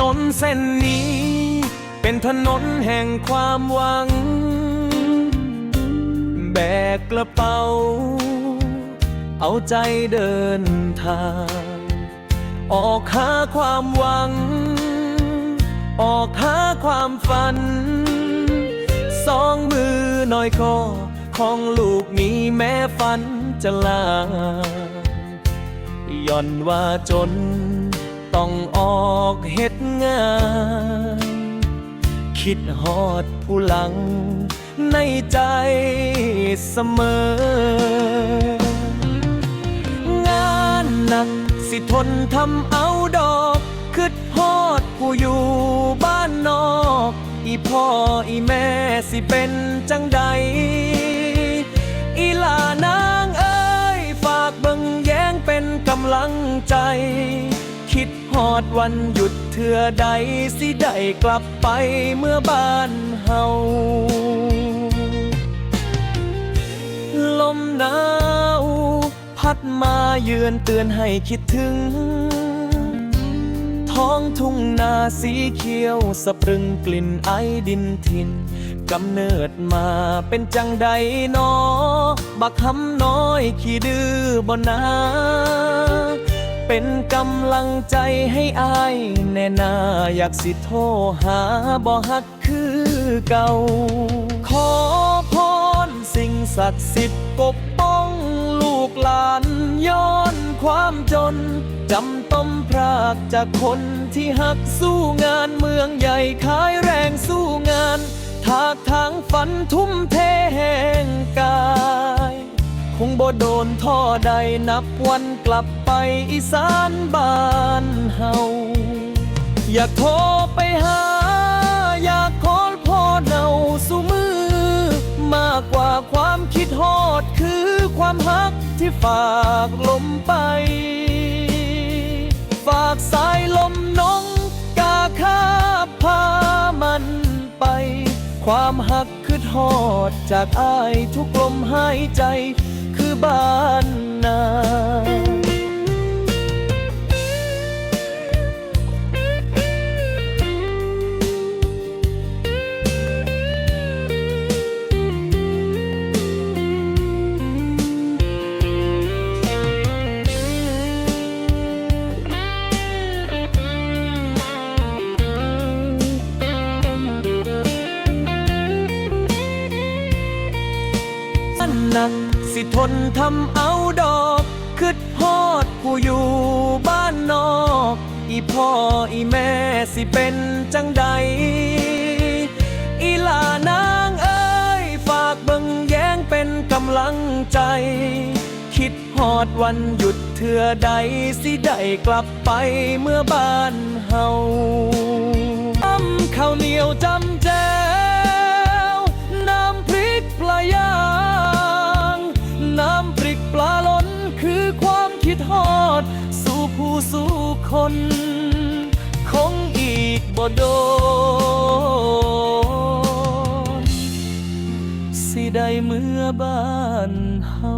นนเส้นนี้ เป็นถนนแห่งความหวัง แบกกระเป๋า เอาใจเดินทาง ออกหาความหวัง ออกหาความฝัน สองมือหน่อยคอของลูกนี้แม้ฝันจะลาย่อนว่าจน ต้องออกเฮ็ดงาน คิดฮอดผู้หลังในใจเสมอ งานหนักสิทนทำเอาดอกคิดฮอดผู้อยู่บ้านนอก อีพ่ออีแม่สิเป็นจังใด อีลานางเอ้ย ฝากเบิ่งแย้งเป็นกำลังใจ คิดฮอดวันหยุดเถื่อใดสิได้กลับไปเมื่อบ้านเฮาลมหนาวพัดมาเยือนเตือนให้คิดถึง ท้องทุ่งนาสีเขียวสะพรึงกลิ่นไอดินทินกำเนิดมาเป็นจังใดนอ บักคำน้อยขี้ดื้อบนนา เป็นกำลังใจให้อายแน่นาอยากสิโทรหาบ่ฮักคือเก่า ขอพรสิ่งศักดิ์สิทธิ์ปกป้องลูกหลานย้อนความจน จำต้มพรากจากคนที่หักสู้งานเมืองใหญ่ขายแรงสู้งาน ทากทางฝันทุ่มเทแห่งกาย คงบ่โดนท่อใดนับวันกลับไปอีสานบ้านเฮาอยากโทรไปหา อยากขอพ่อเนาสู่มือ มากกว่าความคิดฮอดคือความฮักที่ฝากลมไป ฝากสายลมน้องกาคาพามันไป ความหักคือทอดจากอายทุกลมหายใจ บ้านนาอันหนัก สิทนทำเอาดอกคิดฮอดผู้อยู่บ้านนอก อีพ่ออีแม่สิเป็นจังใด อีหลานางเอ้ย ฝากเบิ่งแย้งเป็นกำลังใจ คิดฮอดวันหยุดเถื่อใด สิได้กลับไปเมื่อบ้านเฮาอ้ำข้าวเหนียวจำ คน คงอีกบ่โดน สิได้เมื่อบ้านเฮา